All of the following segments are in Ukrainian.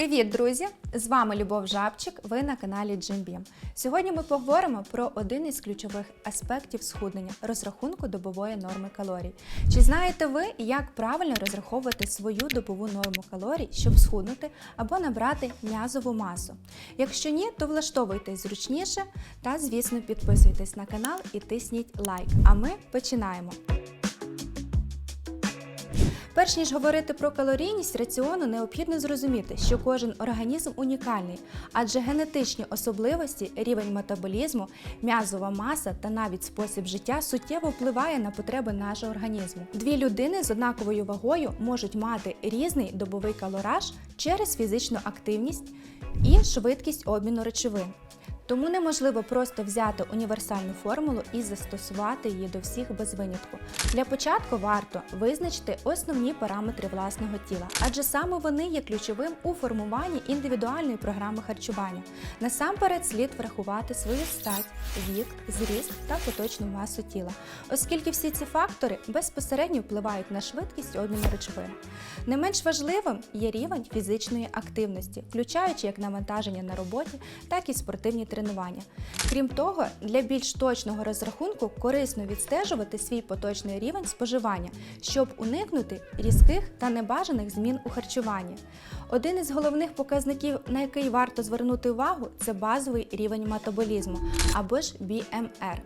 Привіт, друзі! З вами Любов Жабчик. Ви на каналі Джимбім. Сьогодні ми поговоримо про один із ключових аспектів схуднення розрахунку добової норми калорій. Чи знаєте ви, як правильно розраховувати свою добову норму калорій, щоб схуднути або набрати м'язову масу? Якщо ні, то влаштовуйтесь зручніше та, звісно, підписуйтесь на канал і тисніть лайк. А ми починаємо. Перш ніж говорити про калорійність раціону, необхідно зрозуміти, що кожен організм унікальний, адже генетичні особливості, рівень метаболізму, м'язова маса та навіть спосіб життя суттєво впливає на потреби нашого організму. Дві людини з однаковою вагою можуть мати різний добовий калораж через фізичну активність і швидкість обміну речовин. Тому неможливо просто взяти універсальну формулу і застосувати її до всіх без винятку. Для початку варто визначити основні параметри власного тіла, адже саме вони є ключовим у формуванні індивідуальної програми харчування. Насамперед слід врахувати свою стать, вік, зріст та поточну масу тіла, оскільки всі ці фактори безпосередньо впливають на швидкість обміну речовин. Не менш важливим є рівень фізичної активності, включаючи як навантаження на роботі, так і спортивні тренування. Крім того, для більш точного розрахунку корисно відстежувати свій поточний рівень споживання, щоб уникнути різких та небажаних змін у харчуванні. Один із головних показників, на який варто звернути увагу, це базовий рівень метаболізму або ж BMR.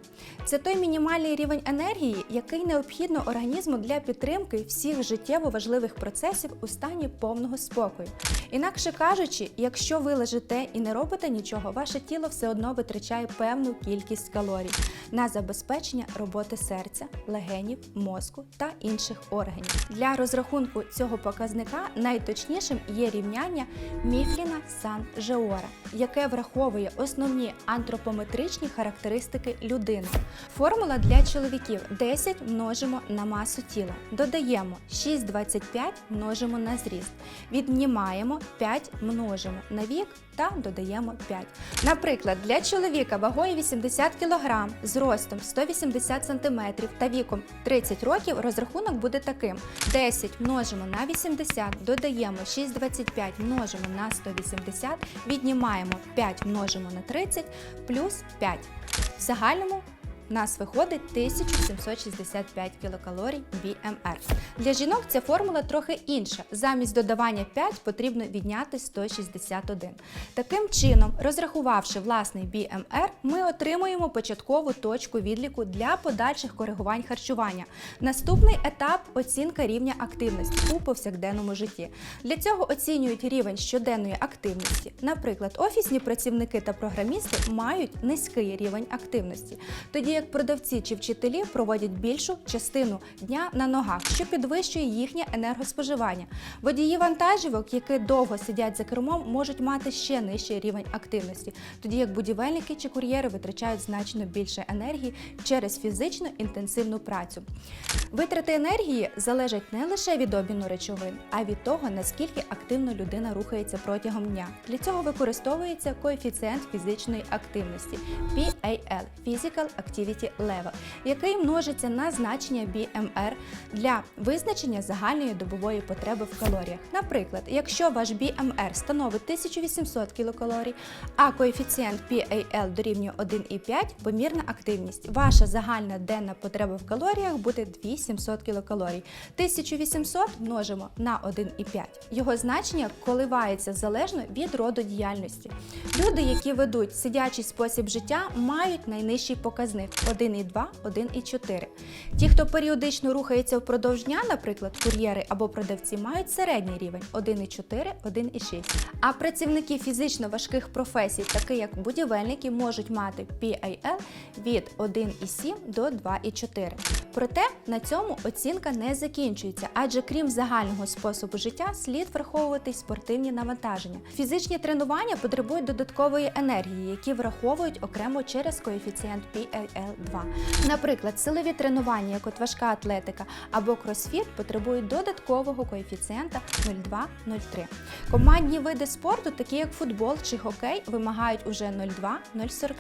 Це той мінімальний рівень енергії, який необхідно організму для підтримки всіх життєво важливих процесів у стані повного спокою. Інакше кажучи, якщо ви лежите і не робите нічого, ваше тіло все одно витрачає певну кількість калорій на забезпечення роботи серця, легенів, мозку та інших органів. Для розрахунку цього показника найточнішим є рівняння Міфліна сан Жеора, яке враховує основні антропометричні характеристики людини. Формула для чоловіків 10 множимо на масу тіла, додаємо 6,25 множимо на зріст, віднімаємо 5 множимо на вік та додаємо 5. Наприклад, для чоловіка вагою 80 кг, з ростом 180 см та віком 30 років розрахунок буде таким: 10 множимо на 80, додаємо 6,25 множимо на 180, віднімаємо 5 множимо на 30 плюс 5. В загальному нас виходить 1765 кілокалорій BMR. Для жінок ця формула трохи інша. Замість додавання 5 потрібно відняти 161. Таким чином, розрахувавши власний BMR, ми отримуємо початкову точку відліку для подальших коригувань харчування. Наступний етап оцінка рівня активності у повсякденному житті. Для цього оцінюють рівень щоденної активності. Наприклад, офісні працівники та програмісти мають низький рівень активності. Тоді як продавці чи вчителі проводять більшу частину дня на ногах, що підвищує їхнє енергоспоживання. Водії вантажівок, які довго сидять за кермом, можуть мати ще нижчий рівень активності, тоді як будівельники чи кур'єри витрачають значно більше енергії через фізично інтенсивну працю. Витрати енергії залежать не лише від обміну речовин, а від того, наскільки активно людина рухається протягом дня. Для цього використовується коефіцієнт фізичної активності PAL – Physical Activity Level, який множиться на значення BMR для визначення загальної добової потреби в калоріях. Наприклад, якщо ваш BMR становить 1800 кілокалорій, а коефіцієнт PAL дорівнює 1,5 помірна активність, ваша загальна денна потреба в калоріях буде 2700 кілокалорій. 1800 множимо на 1,5. Його значення коливається залежно від роду діяльності. Люди, які ведуть сидячий спосіб життя, мають найнижчий показник 1,2, 1,4. Ті, хто періодично рухається впродовж дня, наприклад, кур'єри або продавці, мають середній рівень 1,4, 1,6. А працівники фізично важких професій, такі як будівельники, можуть мати PAL від 1,7 до 2,4. Проте на цьому оцінка не закінчується, адже крім загального способу життя, слід враховувати й спортивні навантаження. Фізичні тренування потребують додаткової енергії, які враховують окремо через коефіцієнт PAL. PAL2. Наприклад, силові тренування, як от важка атлетика або кросфіт, потребують додаткового коефіцієнта 0,2-0,3. Командні види спорту, такі як футбол чи хокей, вимагають уже 0,2-0,45.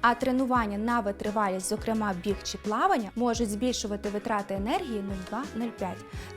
А тренування на витривалість, зокрема біг чи плавання, можуть збільшувати витрати енергії 0,2-0,5.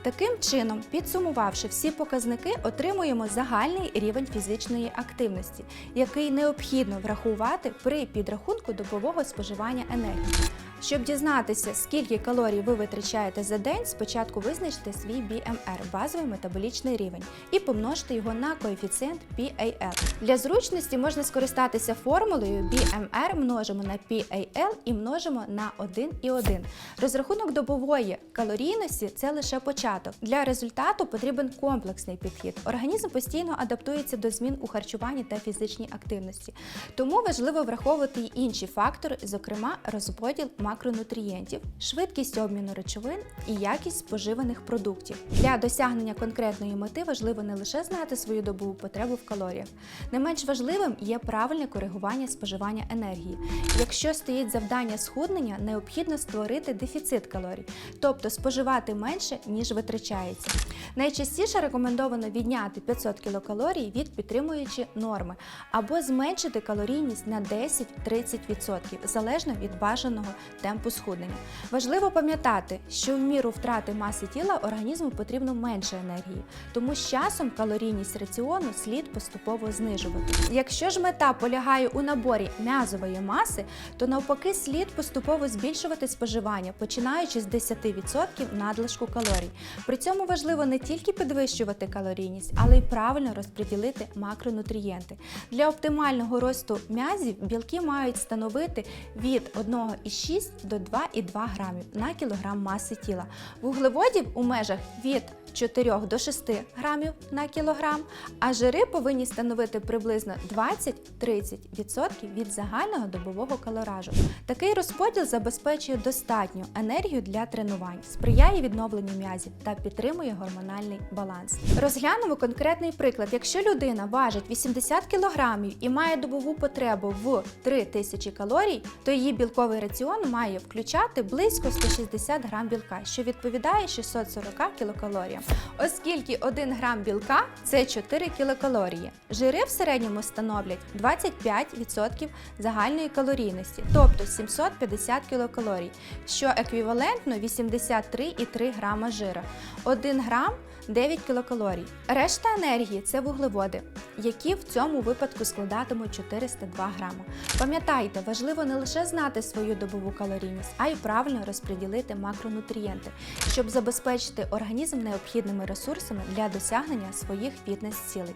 Таким чином, підсумувавши всі показники, отримуємо загальний рівень фізичної активності, який необхідно врахувати при підрахунку добового споживання енергії. and they. Щоб дізнатися, скільки калорій ви витрачаєте за день, спочатку визначте свій BMR – базовий метаболічний рівень, і помножте його на коефіцієнт PAL. Для зручності можна скористатися формулою BMR множимо на PAL і множимо на 1,1. Розрахунок добової калорійності це лише початок. Для результату потрібен комплексний підхід. Організм постійно адаптується до змін у харчуванні та фізичній активності. Тому важливо враховувати й інші фактори, зокрема розподіл макронутрієнтів, швидкість обміну речовин і якість споживаних продуктів. Для досягнення конкретної мети важливо не лише знати свою добову потребу в калоріях. Не менш важливим є правильне коригування споживання енергії. Якщо стоїть завдання схуднення, необхідно створити дефіцит калорій, тобто споживати менше, ніж витрачається. Найчастіше рекомендовано відняти 500 кілокалорій від підтримуючої норми або зменшити калорійність на 10-30% залежно від бажаного темпу схуднення. Важливо пам'ятати, що в міру втрати маси тіла організму потрібно менше енергії, тому з часом калорійність раціону слід поступово знижувати. Якщо ж мета полягає у наборі м'язової маси, то навпаки слід поступово збільшувати споживання, починаючи з 10% надлишку калорій. При цьому важливо не тільки підвищувати калорійність, але й правильно розподілити макронутрієнти. Для оптимального росту м'язів білки мають становити від 1,6 до 2,2 грамів на кілограм маси тіла. Вуглеводів у межах від 4 до 6 грамів на кілограм, а жири повинні становити приблизно 20-30% від загального добового калоражу. Такий розподіл забезпечує достатню енергію для тренувань, сприяє відновленню м'язів та підтримує гормональний баланс. Розглянемо конкретний приклад. Якщо людина важить 80 кг і має добову потребу в 3000 калорій, то її білковий раціон має включати близько 160 грам білка, що відповідає 640 кілокалоріям. Оскільки 1 грам білка це 4 кілокалорії. Жири в середньому становлять 25% загальної калорійності, тобто 750 кілокалорій, що еквівалентно 83,3 грама жира. 1 грам 9 кілокалорій. Решта енергії це вуглеводи, які в цьому випадку складатимуть 402 грами. Пам'ятайте, важливо не лише знати свою добову калорійність, а й правильно розподілити макронутрієнти, щоб забезпечити організм необхідними ресурсами для досягнення своїх фітнес-цілей.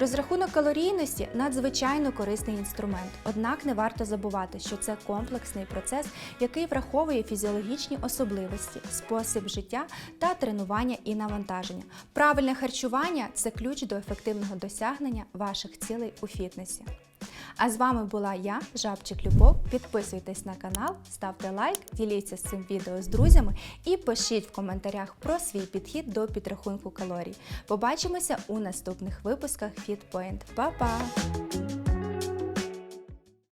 Розрахунок калорійності надзвичайно корисний інструмент, однак не варто забувати, що це комплексний процес, який враховує фізіологічні особливості, спосіб життя та тренування і навантаження. Правильне харчування це ключ до ефективного досягнення ваших цілей у фітнесі. А з вами була я, Жабчик Любов. Підписуйтесь на канал, ставте лайк, діліться з цим відео з друзями і пишіть в коментарях про свій підхід до підрахунку калорій. Побачимося у наступних випусках FitPoint. Па-па!